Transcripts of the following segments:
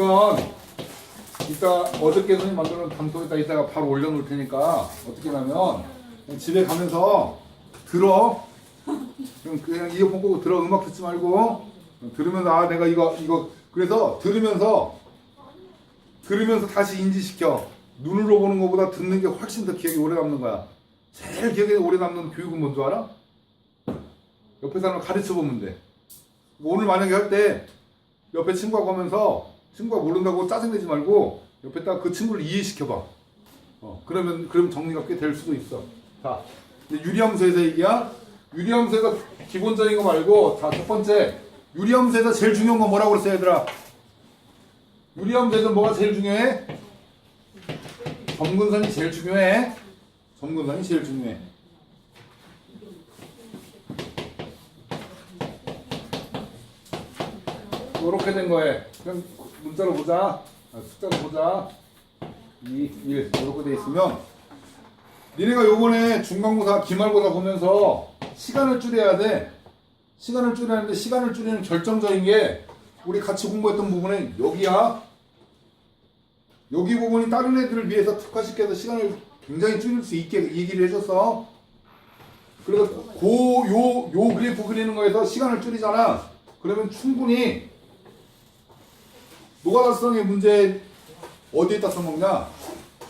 이건 이따 어저께 선생님 만들어 놓은 담토에다 이따가 바로 올려놓을 테니까 어떻게 하면 집에 가면서 들어. 그냥, 그냥 이어폰 꽂고 들어. 음악 듣지 말고. 들으면서 아 내가 이거 이거. 그래서 들으면서 들으면서 다시 인지시켜. 눈으로 보는 것보다 듣는 게 훨씬 더 기억에 오래 남는 거야. 제일 기억에 오래 남는 교육은 뭔 줄 알아? 옆에 사람을 가르쳐 보면 돼. 오늘 만약에 할 때 옆에 친구하고 하면서 친구가 모른다고 짜증내지 말고 옆에다 그 친구를 이해시켜봐. 어, 그러면 그럼 정리가 꽤 될 수도 있어. 자, 유리함수에서 얘기야. 유리함수에서 기본적인 거 말고 자, 첫 번째 유리함수에서 제일 중요한 건 뭐라고 그랬어, 얘들아? 유리함수에서 뭐가 제일 중요해? 점근선이 제일 중요해. 점근선이 제일 중요해. 이렇게 된 거에 그냥 문자로 보자. 아, 숫자로 보자. 2, 1 이렇게 돼 있으면. 니네가 요번에 중간고사 기말고사 보면서 시간을 줄여야 돼. 시간을 줄여야 하는데 시간을 줄이는 결정적인 게 우리 같이 공부했던 부분은 여기야. 여기 부분이 다른 애들을 위해서 특화시켜서 시간을 굉장히 줄일 수 있게 얘기를 해줬어. 그래서 고 요 요 그래프 그리는 거에서 시간을 줄이잖아. 그러면 충분히 노가다성의 문제 어디에다 써먹냐?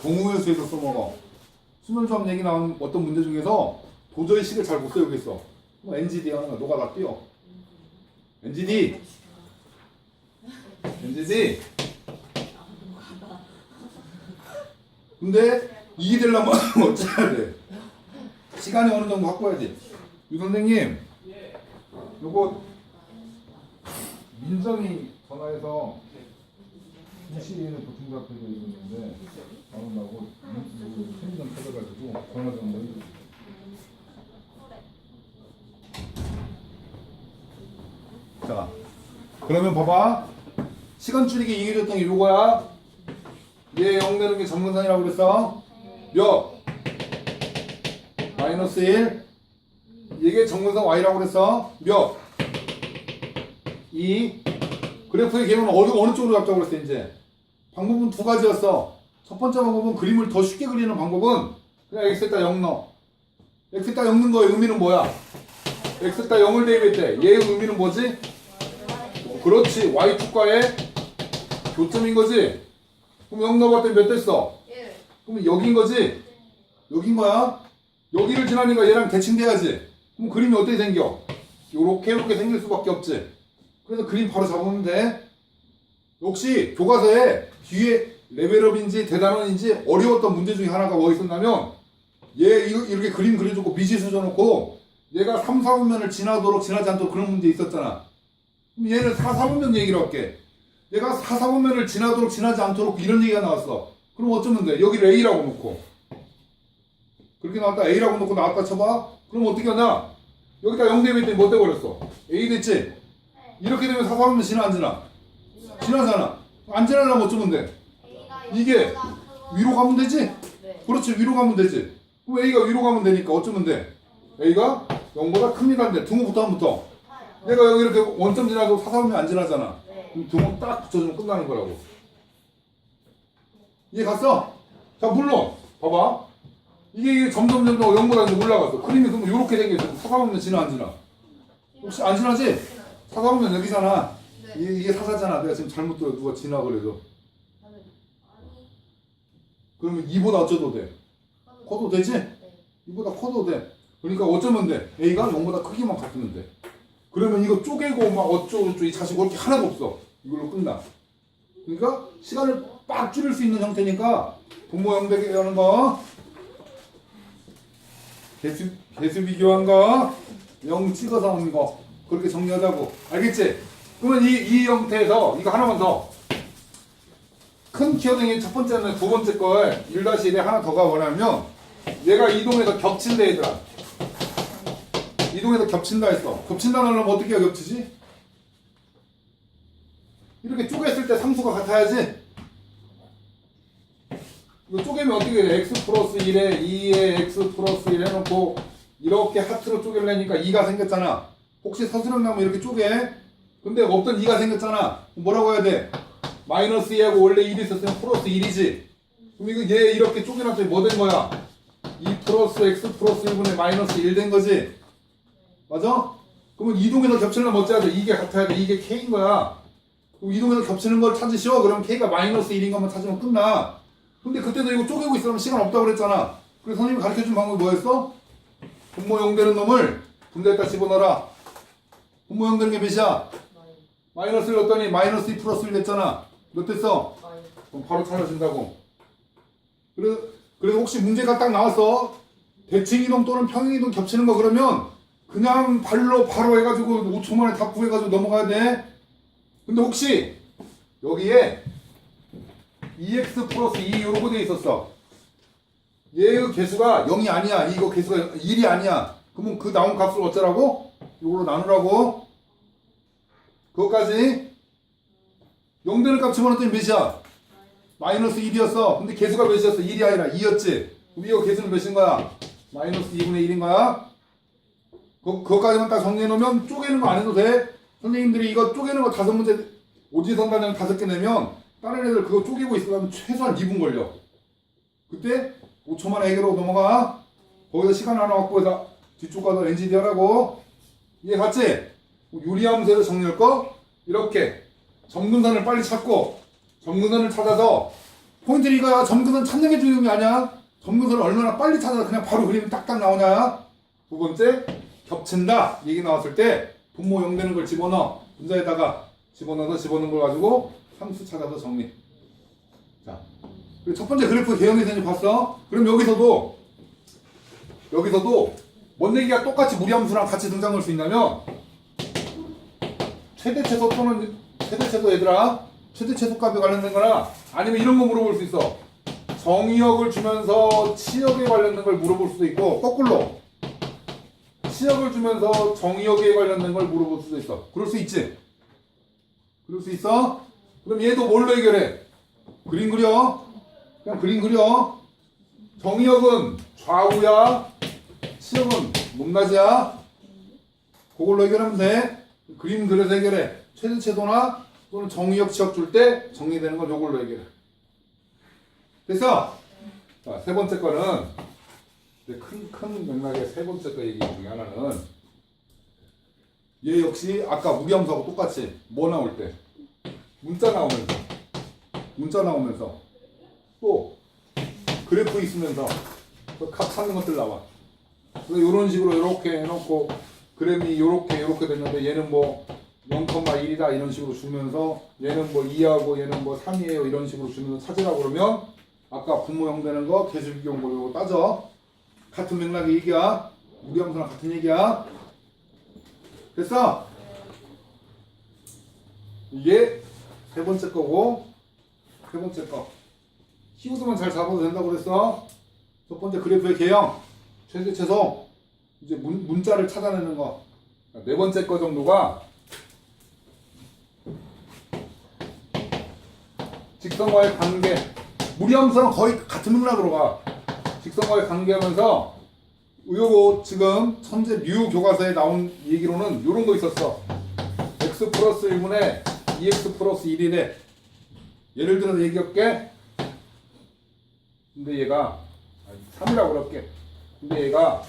동호회수에서 써먹어. 수면수업 얘기 나온 어떤 문제 중에서 도저히 식을 잘 못 세우겠어. 뭐 NGD 하는 거 노가다 띄워. NGD. NGD. 근데 이게 되려면 어쩌야 돼? 시간이 어느 정도 확보해야지. 유 선생님, 요거 민정이 전화해서 시에는 보통 앞에서 있는데 안 온다고 생기장 찾아가지고 전화 좀 해주세요. 자, 그러면 봐봐. 시간 줄이기 이해줬던 게 요거야. 얘 0 되는 게 점근선이라고 그랬어. 몇? 마이너스 1. 이게 점근선 y라고 그랬어. 몇? 2. 그래프의 개는 어느, 어느 쪽으로 잡자고 그랬어, 이제. 방법은 두 가지였어. 첫 번째 방법은 그림을 더 쉽게 그리는 방법은 그냥 x에다 0 넣어. x에다 0 넣는 거의 의미는 뭐야? x에다 0을 대입했대. 얘의 의미는 뭐지? 그렇지. y축과의 교점인 거지? 그럼 0 넣어봤더니 몇 됐어? 예. 그럼 여긴 거지? 여긴 거야? 여기를 지나니까 얘랑 대칭돼야지. 그럼 그림이 어떻게 생겨? 요렇게 요렇게 생길 수밖에 없지. 그래서 그림 바로 잡으면 돼. 역시 교과서에 뒤에 레벨업인지 대단원인지 어려웠던 문제 중에 하나가 뭐 있었냐면 얘 이렇게 그림 그려주고 미지수 줘놓고 얘가 3, 4분면을 지나도록 지나지 않도록 그런 문제 있었잖아. 그럼 얘는 4, 4분면 얘기를 할게. 얘가 4, 4분면을 지나도록 지나지 않도록 이런 얘기가 나왔어. 그럼 어쩌면 돼? 여기를 A라고 놓고 그렇게 나왔다 A라고 놓고 나왔다 쳐봐. 그럼 어떻게 하냐? 여기다 0 대면 뭐 돼버렸어? A 됐지? 이렇게 되면 4, 4분면 지나 안 지나? 지나잖아. 안 지나려면 어쩌면 돼? 이게 위로 가면 되지? 네. 그렇지 위로 가면 되지. 그럼 A가 위로 가면 되니까 어쩌면 돼? A가 0보다 큽니다인데 등호부터 한부터 내가 여기 이렇게 원점 지나고 사사분면 안 지나잖아. 네. 그럼 등호 딱 붙여주면 끝나는 거라고. 이해 갔어? 자 물론 봐봐. 이게 점점 점점 0보다 이제 올라갔어. 그림이 그럼 이렇게 생겼어. 사사분면 지나 안 지나? 혹시 안 지나지? 사사분면 여기잖아. 이게, 이게 사사잖아. 내가 지금 잘못 들어 누가 지나 그래도. 그러면 2보다 어쩌도 돼? 커도 되지? 이보다 커도 돼. 그러니까 어쩌면 돼? A가 0보다 크기만 같으면 돼. 그러면 이거 쪼개고 막 어쩌고 저쩌고 이 자식 올게 하나도 없어. 이걸로 끝나. 그러니까 시간을 빡 줄일 수 있는 형태니까 분모 형되게 하는 거 개수, 개수 비교한 거, 0 찍어서 온 거. 그렇게 정리하자고. 알겠지? 그러면 이, 이 형태에서 이거 하나만 더. 큰 키어딩의 첫 번째는 두 번째 걸 1-1에 하나 더가 뭐냐면 얘가 이동해서 겹친다 얘들아 이동해서 겹친다 했어 겹친다 하려면 어떻게 겹치지? 이렇게 쪼갰을 때 상수가 같아야지 이거 쪼개면 어떻게 돼? x 플러스 1에 2에 x 플러스 1 해놓고 이렇게 하트로 쪼개려니까 2가 생겼잖아 혹시 서술형 나면 이렇게 쪼개 근데 없던 2가 생겼잖아 뭐라고 해야 돼? 마이너스 2하고 원래 1이 있었으면 플러스 1이지. 그럼 이거 얘 이렇게 쪼개놨더니 뭐 된 거야? 2 플러스 x 플러스 1분의 마이너스 1 된 거지. 맞아? 그러면 이동에서 겹치는 건 어찌하죠? 이게 같아야 돼. 이게 k인 거야. 그럼 이동에서 겹치는 걸 찾으시오. 그럼 k가 마이너스 1인 것만 찾으면 끝나. 근데 그때도 이거 쪼개고 있으면 시간 없다고 그랬잖아. 그래서 선생님이 가르쳐준 방법이 뭐였어? 분모 0 되는 놈을 분대에다 집어넣어라. 분모 0 되는 게 몇이야? 마이너스 1 넣었더니 마이너스 2 플러스 1 됐잖아. 몇 됐어? 그럼 바로 찾아준다고. 그래서, 그래서 혹시 문제가 딱 나왔어. 대칭 이동 또는 평행 이동 겹치는 거 그러면 그냥 발로 바로 해가지고 5초 만에 다 구해가지고 넘어가야 돼. 근데 혹시 여기에 EX 플러스 2 요러고 돼 있었어. 얘의 개수가 0이 아니야. 이거 개수가 1이 아니야. 그러면 그 나온 값을 어쩌라고? 이걸로 나누라고. 그것까지 0 되는 값 집어넣었더니 몇이야? 마이너스 1이었어. 근데 개수가 몇이었어? 1이 아니라 2였지. 그럼 이거 개수는 몇인 거야? 마이너스 2분의 1인 거야? 그, 그것까지만 딱 정리해 놓으면 쪼개는 거 안 해도 돼. 선생님들이 이거 쪼개는 거 다섯 문제 오지선단장 다섯 개 내면 다른 애들 그거 쪼개고 있으면 최소한 2분 걸려. 그때 5초 만에 해결하고 넘어가. 거기서 시간 하나 확보해서 뒤쪽 가서 엔지디 하라고. 이해 갔지? 유리함수에서 정리할 거 이렇게 점근선을 빨리 찾고 점근선을 찾아서 포인트는 이거야. 점근선 찾는 게 중요한 게 아니야. 점근선을 얼마나 빨리 찾아서 그냥 바로 그림이 딱딱 나오냐. 두 번째 겹친다 얘기 나왔을 때 분모 0 되는 걸 집어넣어 분자에다가 집어넣어서 집어넣은 걸 가지고 함수 찾아서 정리 자 그리고 첫 번째 그래프 개형에서 이제 봤어 그럼 여기서도 여기서도 뭔 얘기가 똑같이 무리함수랑 같이 등장할 수 있냐면 최대 최소 또는 최대 최소 얘들아 최대 최소값에 관련된 거나 아니면 이런 거 물어볼 수 있어 정의역을 주면서 치역에 관련된 걸 물어볼 수도 있고 거꾸로 시역을 주면서 정의역에 관련된 걸 물어볼 수도 있어. 그럴 수 있지? 그럴 수 있어? 그럼 얘도 뭘로 해결해? 그림 그려. 그냥 그림 그려. 정의역은 좌우야. 시역은 높낮이야. 그걸로 해결하면 돼. 그림 그려서 해결해. 최대최도나 또는 정의역 치역 줄 때 정리되는 건 요걸로 해결해. 됐어? 자, 세 번째 거는 큰, 큰 맥락의 세 번째 거 얘기 중에 하나는 얘 역시 아까 무리함수하고 똑같이 뭐 나올 때 문자 나오면서 문자 나오면서 또 그래프 있으면서 그값 찾는 것들 나와 이런 식으로 이렇게 해놓고 그램이 이렇게 이렇게 됐는데 얘는 뭐 0,1이다 이런 식으로 주면서 얘는 뭐 2하고 얘는 뭐 3이에요 이런 식으로 주면서 찾으라고 그러면 아까 분모형 되는 거 개수 비교형 거 따져 같은 맥락의 얘기야. 우리 함수랑 같은 얘기야. 됐어? 이게 세 번째 거고 세 번째 거. 키워드만 잘 잡아도 된다고 그랬어. 첫 번째 그래프의 개형, 최대 최소, 이제 문, 문자를 찾아내는 거. 네 번째 거 정도가 직선과의 관계. 무리함수랑 거의 같은 맥락으로 가. 직선과의 관계하면서 요거 지금 천재 류 교과서에 나온 얘기로는 요런 거 있었어. x 플러스 1분의 2x 플러스 1이래. 예를 들어서 얘기할게. 근데 얘가 3이라고 그럴게. 근데 얘가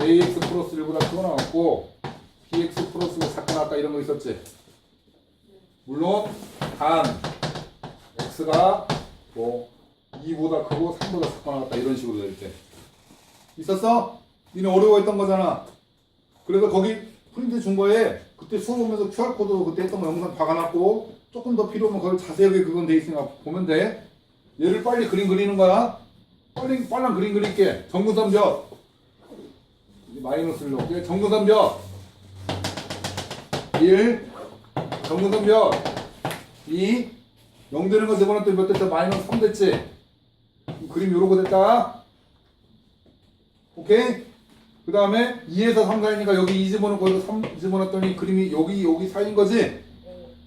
ax 플러스 1보다 크거 나왔고 bx 플러스가 작거 나왔다 이런 거 있었지. 물론 단 x가 뭐 2보다 크고 3보다 작거 나왔다 이런 식으로 될 때. 있었어? 니네 어려워했던 거잖아. 그래서 거기 프린트 준 거에 그때 수업 보면서 QR코드 그때 했던 거 영상 박아놨고 조금 더 필요하면 거기 자세하게 그건 돼 있으니까 보면 돼. 얘를 빨리 그림 그리는 거야. 빨리 빨랑 그림 그릴게. 정근선 몇? 마이너스를 넣을게. 정근선 몇? 1. 정근선 몇? 2. 0 되는 거 집어넣었더니 몇 됐어? 마이너스 3 됐지? 그림 요러고 됐다. 오케이? 그 다음에 2에서 3 사이니까 여기 2 집어넣고 여기 3 집어넣었더니 그림이 여기 여기 사이인 거지?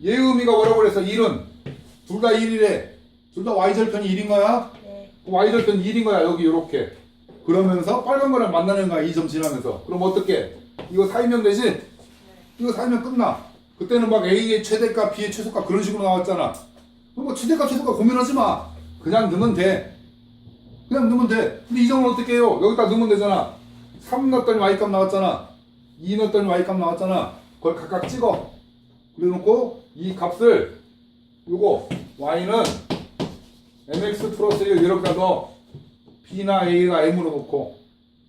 얘 의미가 뭐라고 그랬어? 1은 둘 다 1이래 둘 다 y절편이 1인 거야? Y절편 1인 거야 여기 요렇게 그러면서 빨간 거랑 만나는 거야 2점 지나면서 그럼 어떻게? 이거 사이면 되지? 이거 사이면 끝나 그때는 막 A의 최대값 B의 최소값 그런 식으로 나왔잖아 뭐 최대값 최소값 고민하지 마. 그냥 넣으면 돼. 그냥 넣으면 돼. 근데 이 정도는 어떻게 해요? 여기다 넣으면 되잖아. 3 넣었더니 y값 나왔잖아. 2 넣었더니 y값 나왔잖아. 그걸 각각 찍어. 그래놓고 이 값을 요거 y는 mx 플러스 1 이렇게 넣어. b나 a가 m으로 놓고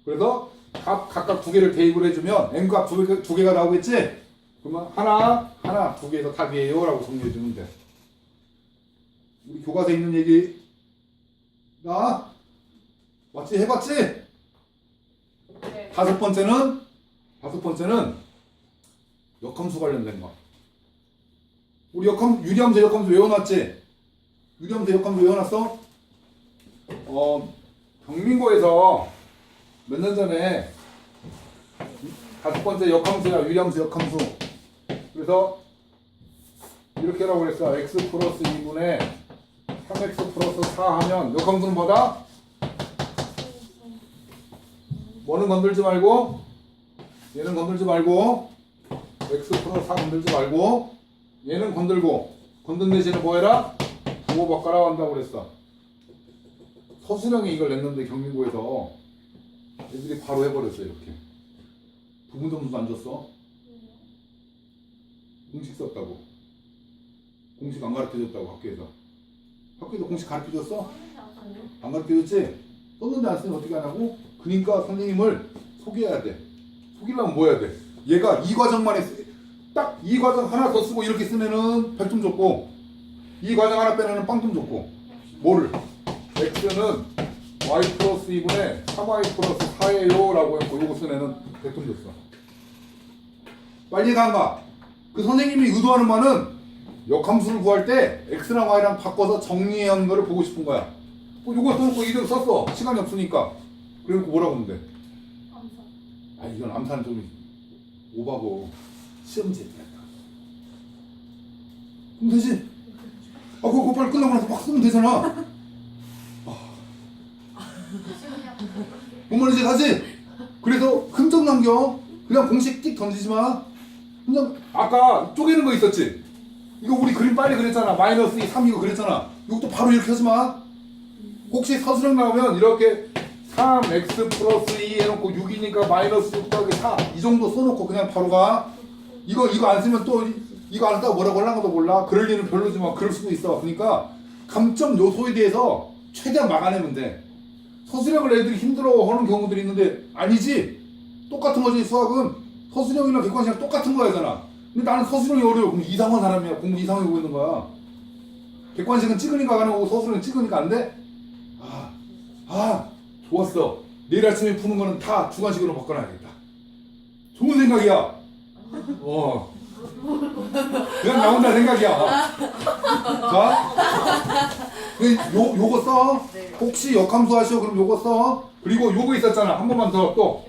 그래서 값 각각 두 개를 대입을 해주면 m 값 두 개, 두 개가 나오겠지? 그러면 하나, 하나, 두 개에서 답이에요 라고 정리해주면 돼. 우리 교과서에 있는 얘기 나 맞지? 해봤지? 네. 다섯 번째는 다섯 번째는 역함수 관련된 거. 우리 역함 유리함수 역함수 외워놨지? 유리함수 역함수 외워놨어? 어 경민고에서 몇 년 전에 다섯 번째 역함수야 유리함수 역함수. 그래서 이렇게 하라고 그랬어. x 플러스 2분의 3x 플러스 4 하면 역함수는 뭐다? 뭐는 건들지 말고 얘는 건들지 말고 x 플러스 4 건들지 말고 얘는 건들고 건든 대신에 뭐 해라? 부호 바꿔라 한다고 그랬어 서수령이 이걸 냈는데 경민고에서 애들이 바로 해버렸어 이렇게 부분 점수도 안 줬어 공식 썼다고 공식 안 가르쳐줬다고 학교에서 학교에서 공식 가르쳐줬어? 안 가르쳐줬지? 썼는데 안 쓰면 어떻게 하냐고? 그러니까 선생님을 속여야 돼. 속이려면 뭐 해야 돼? 얘가 이 과정만 했, 딱이 과정 하나 더 쓰고 이렇게 쓰면은 100점 줬고 이 과정 하나 빼면은 빵점 줬고 뭐를? x는 y 플러스 2분의 3y 플러스 4예요 라고 했고 요거 쓴 애는 100점 줬어. 빨리 가안 가? 그 선생님이 의도하는 바는 역함수를 구할 때 x랑 y랑 바꿔서 정리한 거를 보고 싶은 거야. 뭐 요거 써놓고 이대로 썼어. 시간이 없으니까. 그래놓고 뭐라고 하면 돼? 아 이건 암산 좀 오바고 시험지였다. 그럼 되지? 아 그거 빨리 끝나고 나서 막 쓰면 되잖아. 뭔 말인지 가지? 그래서 흠점 남겨. 그냥 공식 띡 던지지 마. 그냥 아까 쪼개는 거 있었지? 이거 우리 그림 빨리 그렸잖아. 마이너스 2, 3 이거 그렸잖아. 이것도 바로 이렇게 하지 마. 혹시 서술형 나오면 이렇게 3x 플러스 2 해놓고 6이니까 마이너스 6 더하기 4 이 정도 써놓고 그냥 바로 가. 이거 이거 안 쓰면 또 이- 이거 안 쓰다가 뭐라고 하려고도 몰라. 그럴 일은 별로지만 그럴 수도 있어. 그러니까 감점 요소에 대해서 최대한 막아내면 돼. 서술형을 애들이 힘들어하는 경우들이 있는데 아니지. 똑같은 거지 수학은 서술형이랑 객관식이랑 똑같은 거야잖아. 근데 나는 서술형이 어려워. 그럼 이상한 사람이야. 공부 이상하고 있는 거야. 객관식은 찍으니까 가는 거고 서술형은 찍으니까 안 돼? 아, 아, 좋았어. 내일 아침에 푸는 거는 다 주관식으로 바꿔놔야겠다. 좋은 생각이야. 어. 그냥 나 혼자 생각이야. 자, 그요 요거 써. 혹시 역함수 하시오 그럼 요거 써. 그리고 요거 있었잖아. 한 번만 더 또.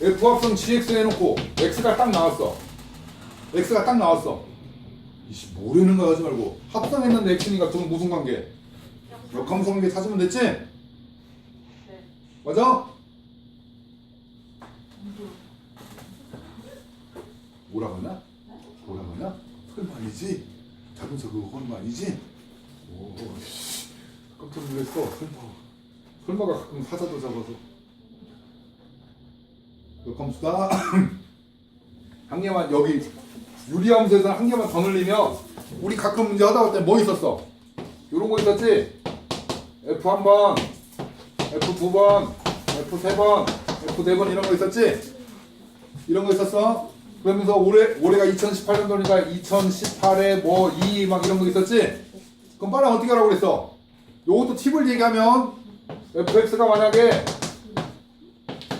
f 합성 gx 해놓고 x가 딱 나왔어. x가 딱 나왔어. 이씨 모르는 거 하지 말고 합성했는데 x니까 둘은 무슨 관계? 역함수 관계 찾으면 됐지? 맞아? 뭐라고? 뭐라고 하냐? 설마 아니지? 자동차 그거 거 아니지? 오, 씨, 깜짝 놀랐어. 설마. 설마가 가끔 사자도 잡아서. 역함수다. 한 개만 여기 유리함수에서 한 개만 더 늘리면 우리 가끔 문제 하다 볼 때 뭐 있었어? 요런 거 있었지? F 한 번, F 두 번, F 세 번, F 네 번 이런 거 있었지? 이런 거 있었어? 그러면서 올해 올해가 2018년도니까 2018에 뭐 2 막 이런 거 있었지? 그럼 빨리 어떻게 하라고 그랬어? 요것도 팁을 얘기하면 fx가 만약에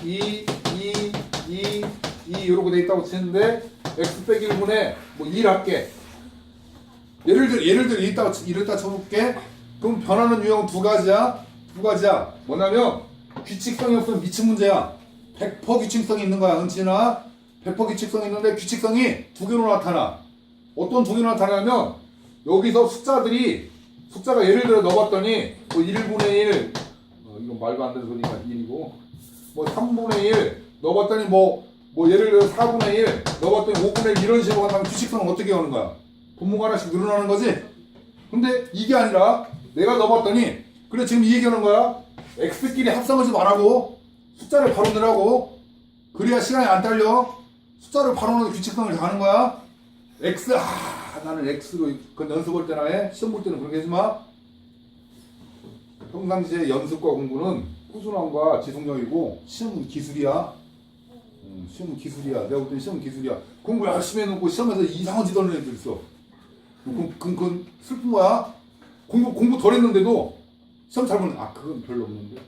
2, 2, 2, 2 이러고 돼 있다고 치는데 x 빼기 1분에 뭐1 할게. 예를 들어 예를 들어 이랬다 이랬다 쳐볼게. 그럼 변하는 유형은 두 가지야. 두 가지야. 뭐냐면 규칙성이 없으면 미친 문제야. 100% 규칙성이 있는 거야, 은진아. 100% 규칙성이 있는데 규칙성이 두 개로 나타나. 어떤 두 개로 나타나냐면 여기서 숫자들이 숫자가 예를 들어 넣어봤더니 뭐 1분의 1 어, 이건 말도 안 되는 소리가 1이고 뭐 3분의 1 넣어봤더니 뭐, 뭐 예를 들어 4분의 1 넣어봤더니 5분의 1 이런 식으로 한다면 규칙성은 어떻게 하는 거야? 분모가 하나씩 늘어나는 거지? 근데 이게 아니라 내가 넣어봤더니 그래 지금 이 얘기하는 거야 x끼리 안 하고 숫자를 바로 넣으라고 그래야 시간이 안 딸려 숫자를 바로 넣는 규칙성을 다 하는 거야? X 아 나는 x로 그 연습 볼 때나 해. 시험 볼 때는 그렇게 하지 마. 평상시에 연습과 공부는 꾸준함과 지속력이고 시험은 기술이야. 음, 시험은 기술이야. 내가 볼 때는 시험은 기술이야. 공부 열심히 해놓고 시험에서 이상한 짓 하는 애들 있어. 그건, 그건 슬픈 거야. 공부, 공부 덜 했는데도 시험 잘 보는, 아, 그건 별로 없는데.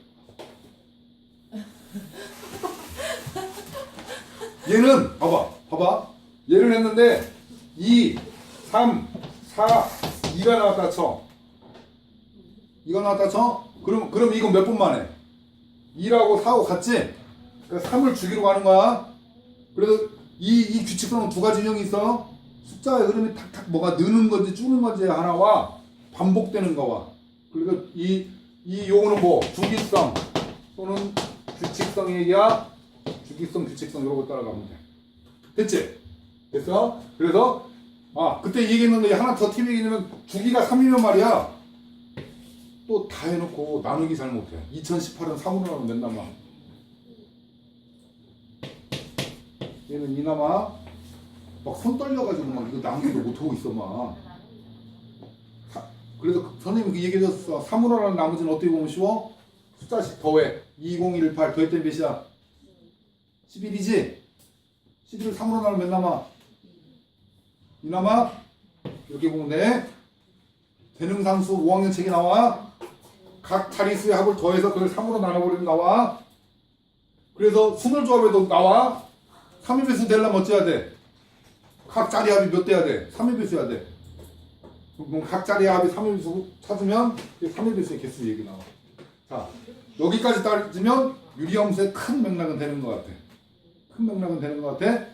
얘는, 봐봐, 봐봐. 얘를 했는데, 2, 3, 4, 2가 나왔다 쳐. 2가 나왔다 쳐? 그럼, 그럼 이건 몇 분 만에? 2라고 4하고 같지? 그러니까 3을 주기로 가는 거야. 그래서 이, 이 규칙성은 두 가지 유형이 있어. 숫자의 흐름이 탁탁 뭐가 느는 건지 줄는 건지 하나와 반복되는 거와 그리고 이, 이 용어는 뭐 주기성 또는 규칙성 얘기야 주기성 규칙성 이런 거 따라가면 돼 됐지? 됐어? 그래서 아 그때 얘기했는데 하나 더 팁이 얘기냐면 주기가 3이면 말이야 또 다 해놓고 나누기 잘 못해 2018은 3으로 나누면 맨날 막 얘는 이나마 막 손 떨려가지고 막 이거 나누기도 못하고 있어 막 사- 그래서 그 선생님이 그 얘기해줬어 3으로 나는 나머지는 어떻게 보면 쉬워? 숫자씩 더해 2018 더했더니 몇이야? 11이지? 11을 3으로 나누면 몇 남아? 이나마? 이렇게 보면 돼 대능상수 5학년 책이 나와 각 자리수의 합을 더해서 그걸 3으로 나눠버리면 나와 그래서 순을 조합에도 나와 3의 배수 되려면 어찌해야 돼? 각 자리 합이 몇 돼야 돼? 3의 배수야 돼. 그럼 각 자리 합이 3의 배수 찾으면 3의 배수의 개수 얘기 나와. 자, 여기까지 따지면 유리함수의 큰 맥락은 되는 것 같아. 큰 맥락은 되는 것 같아.